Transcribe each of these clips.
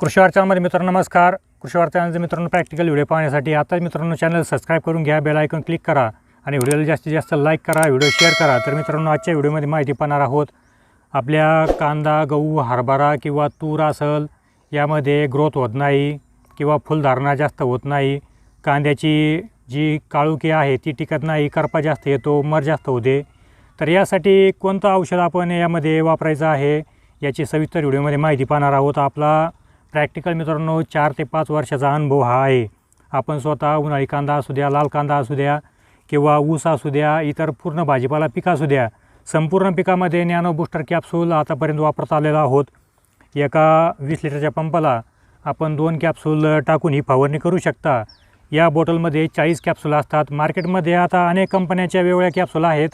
कृषी वार्तामध्ये मित्रांनो नमस्कार. कृषी वार्तांचे मित्रांनो प्रॅक्टिकल व्हिडिओ पाहण्यासाठी आता मित्रांनो चॅनल सबस्क्राईब करून घ्या बेल आयकॉन क्लिक करा आणि व्हिडिओला जास्तीत जास्त लाईक करा व्हिडिओ शेअर करा. तर मित्रांनो आजच्या व्हिडिओमध्ये माहिती पाहणार आहोत आपल्या कांदा गहू हरभरा किंवा तूर असल यामध्ये ग्रोथ होत नाही किंवा फुलधारणा जास्त होत नाही. कांद्याची जी काळुकी आहे ती टिकत नाही करपा जास्त येतो मर जास्त होते. तर यासाठी कोणतं औषध आपण यामध्ये वापरायचं आहे याची सविस्तर व्हिडिओमध्ये माहिती पाहणार आहोत. आपला प्रॅक्टिकल मित्रांनो चार ते पाच वर्षाचा अनुभव हा आहे. आपण स्वतः उन्हाळी कांदा असू द्या लाल कांदा असू द्या किंवा ऊस असू द्या इतर पूर्ण भाजीपाला पीक असू द्या संपूर्ण पिकामध्ये नॅनो बूस्टर कॅप्सूल आतापर्यंत वापरत आलेला आहोत. एका वीस लिटरच्या पंपाला आपण दोन कॅप्सूल टाकून ही फवारणी करू शकता. या बॉटलमध्ये चाळीस कॅप्सूल असतात. मार्केटमध्ये आता अनेक कंपन्याच्या वेगवेगळ्या कॅप्सूल आहेत.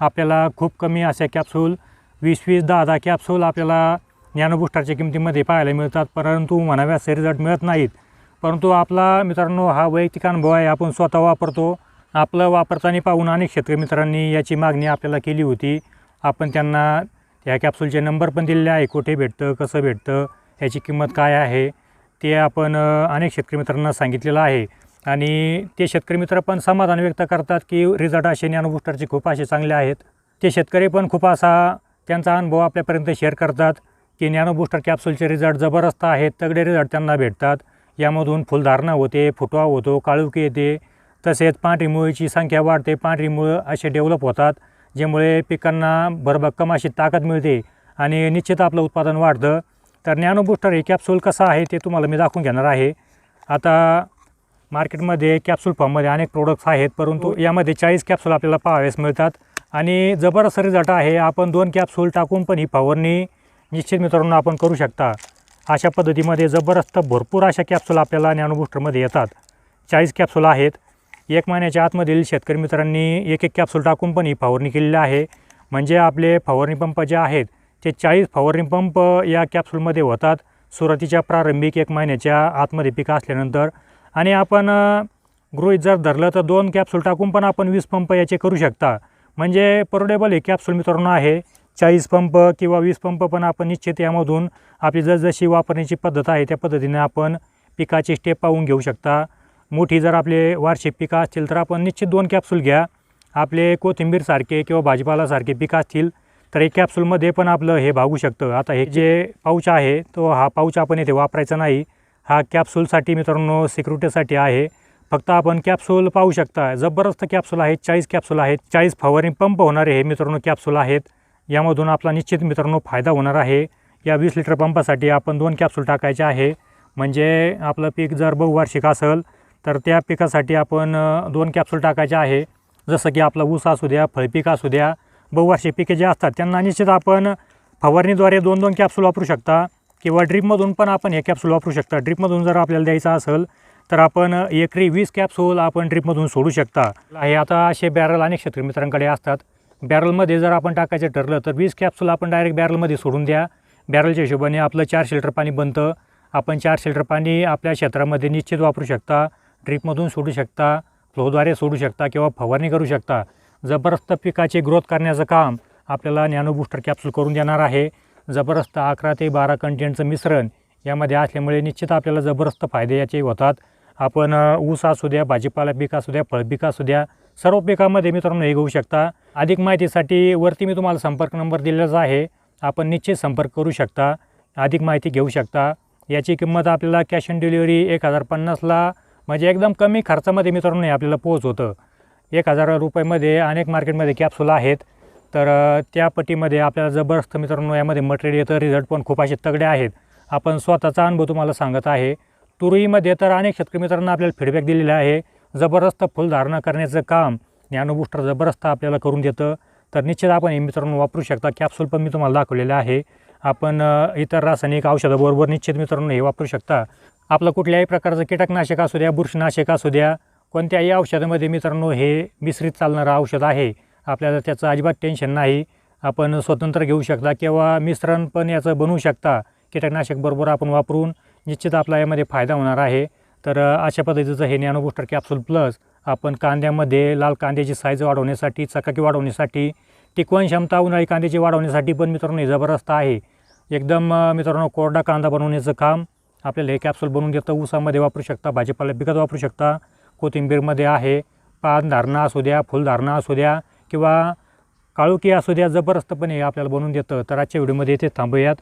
आपल्याला खूप कमी अशा कॅप्सूल वीस वीस दहा दहा कॅप्सूल आपल्याला नॅनो किमतीमध्ये पाहायला मिळतात परंतु म्हणाव्या असे रिझल्ट मिळत नाहीत. परंतु आपला मित्रांनो हा वैयक्तिक अनुभव आहे आपण स्वतः वापरतो. आपलं वापरताना पाहून अनेक शेतकरी मित्रांनी याची मागणी आपल्याला केली होती. आपण त्यांना या कॅप्सूलचे नंबर पण दिलेले आहे कुठे भेटतं कसं भेटतं याची किंमत काय आहे ते आपण अनेक शेतकरी मित्रांना सांगितलेलं आहे. आणि ते शेतकरी मित्र पण समाधान व्यक्त करतात की रिझल्ट असे नॅनो खूप असे चांगले आहेत. ते शेतकरी पण खूप असा त्यांचा अनुभव आपल्यापर्यंत शेअर करतात. की नॅनो बूस्टर कॅप्सूलचे रिझल्ट जबरदस्त आहेत तगडे रिझल्ट त्यांना भेटतात. यामधून फुलधारणा होते फुटवा होतो काळुकी येते. तसेच पांढरी मुळीची संख्या वाढते. पांढरी मुळं असे डेव्हलप होतात ज्यामुळे पिकांना भरभक्कम अशी ताकद मिळते आणि निश्चित आपलं उत्पादन वाढतं. तर नॅनो बूस्टर हे कॅप्सूल कसं आहे ते तुम्हाला मी दाखवून घेणार आहे. आता मार्केटमध्ये कॅप्सूल फॉर्ममध्ये अनेक प्रोडक्ट्स आहेत परंतु यामध्ये चाळीस कॅप्सूल आपल्याला पाहावेस मिळतात. आणि जबरदस्त रिझल्ट आहे आपण दोन कॅप्सूल टाकून पण ही फवारणी निश्चित मित्रांनो आपण करू शकता. अशा पद्धतीमध्ये जबरदस्त भरपूर अशा कॅप्सूल आपल्याला नॅनोबूस्टरमध्ये येतात. चाळीस कॅप्सूल आहेत. एक महिन्याच्या आतमधील शेतकरी मित्रांनी एक एक कॅप्सूल टाकून पण ही फवारणी केलेली आहे. म्हणजे आपले फवारणी पंप जे आहेत ते चाळीस फवारणी पंप या कॅप्सूलमध्ये होतात. सुरुवातीच्या प्रारंभिक एक महिन्याच्या आतमध्ये पिकं असल्यानंतर. आणि आपण गृहित जर धरलं तर दोन कॅप्सूल टाकून पण आपण वीस पंप याचे करू शकता. म्हणजे परवडेबल हे कॅप्सूल मित्रांनो आहे. चाळीस पंप किंवा वीस पंप पण आपण निश्चित यामधून आपली जसजशी वापरण्याची पद्धत आहे त्या पद्धतीने आपण पिकाची स्टेप पाहून घेऊ शकता. मोठी जर आपले वार्षिक पिकं असतील तर आपण निश्चित दोन कॅप्सूल घ्या. आपले कोथिंबीरसारखे किंवा भाजीपालासारखे पिकं असतील तर एक कॅप्सूलमध्ये पण आपलं हे भागू शकतं. आता हे जे पाऊच आहे तो हा पाऊच आपण येथे वापरायचा नाही. हा कॅप्सूलसाठी मित्रांनो सिक्युरिटीसाठी आहे. फक्त आपण कॅप्सूल पाहू शकता. जबरदस्त कॅप्सूल आहेत चाळीस कॅप्सूल आहेत चाळीस फवारणी पंप होणारे हे मित्रांनो कॅप्सूल आहेत. यामधून आपला निश्चित मित्रांनो फायदा होणार आहे. या वीस लिटर पंपासाठी आपण दोन कॅप्सूल टाकायचे आहे. म्हणजे आपलं पीक जर बहुवार्षिक असेल तर त्या पिकासाठी आपण दोन कॅप्सूल टाकायचे आहे. जसं की आपला ऊस असू द्या फळपीक असू द्या बहुवार्षिक पिके जे असतात त्यांना निश्चित आपण फवारणीद्वारे दोन दोन कॅप्सूल वापरू शकता किंवा ड्रीपमधून पण आपण हे कॅप्सूल वापरू शकता. ड्रीपमधून जर आपल्याला द्यायचं असेल तर आपण एकरी वीस कॅप्सूल आपण ड्रीपमधून सोडू शकता. हे आता असे बॅरल अनेक शेतकरी मित्रांकडे असतात. बॅरलमध्ये जर आपण टाकायचं ठरलं तर वीस कॅप्सूल आपण डायरेक्ट बॅरलमध्ये सोडून द्या. बॅरलच्या हिशोबाने आपलं चारशे लिटर पाणी बनतं. आपण चारशे लिटर पाणी आपल्या क्षेत्रामध्ये निश्चित वापरू शकता. ड्रीपमधून सोडू शकता फ्लोद्वारे सोडू शकता किंवा फवारणी करू शकता. जबरदस्त पिकाची ग्रोथ करण्याचं काम आपल्याला नॅनो बूस्टर कॅप्सूल करून देणार आहे. जबरदस्त अकरा ते बारा कंटेंटचं मिश्रण यामध्ये असल्यामुळे निश्चित आपल्याला जबरदस्त फायदे याचे होतात. आपण ऊस असू द्या भाजीपाला पीक असू द्या फळपीक असू द्या सर्व पिकामध्ये मित्रांनो हे घेऊ शकता. अधिक माहितीसाठी वरती मी तुम्हाला संपर्क नंबर दिलेलाच आहे. आपण निश्चित संपर्क करू शकता. अधिक माहिती घेऊ शकता. याची किंमत आपल्याला कॅश ऑन डिलिव्हरी एक हजार पन्नासला म्हणजे एकदम कमी खर्चामध्ये मित्रांनो हे आपल्याला पोच होतं एक हजार रुपयामध्ये अनेक मार्केटमध्ये कॅप्सूल आहेत. तर त्या पट्टीमध्ये आपल्याला जबरदस्त मित्रांनो यामध्ये मटेरियल येतं. रिझल्ट पण खूप असे तगडे आहेत. आपण स्वतःचा अनुभव तुम्हाला सांगत आहे. तुरीमध्ये तर अनेक शेतकरी मित्रांना आपल्याला फीडबॅक दिलेला आहे. जबरदस्त फुलधारणा करण्याचं काम नॅनो जबरदस्त आपल्याला करून देतं. तर निश्चित आपण हे मित्रांनो वापरू शकता. कॅप्सूल पण मी तुम्हाला दाखवलेलं आहे. आपण इतर रासायनिक औषधाबरोबर निश्चित मित्रांनो हे वापरू शकता. आपलं कुठल्याही प्रकारचं कीटकनाशक असू द्या बुरशीनाशक असू द्या कोणत्याही औषधामध्ये मित्रांनो हे मिश्रित चालणारं औषध आहे. आपल्याला त्याचं अजिबात टेन्शन नाही. आपण स्वतंत्र घेऊ शकता किंवा मिश्रण पण याचं बनवू शकता. कीटकनाशक बरोबर आपण वापरून निश्चित आपला यामध्ये फायदा होणार आहे. तर अशा पद्धतीचं हे नॅनो बूस्टर कॅप्सूल प्लस आपण कांद्यामध्ये लाल कांद्याची साईज वाढवण्यासाठी चकाकी वाढवण्यासाठी टिकवण क्षमता उन्हाळी कांद्याची वाढवण्यासाठी पण मित्रांनो हे जबरदस्त आहे. एकदम मित्रांनो कोरडा कांदा बनवण्याचं काम आपल्याला हे कॅप्सूल बनवून देतं. ऊसामध्ये वापरू शकता भाजीपाला पिकत वापरू शकता. कोथिंबीरमध्ये आहे पानधारणा असू द्या फुलधारणा असू द्या किंवा काळुकी असू द्या जबरदस्तपणे आपल्याला बनवून देतं. तर आजच्या व्हिडिओमध्ये इथे थांबूयात.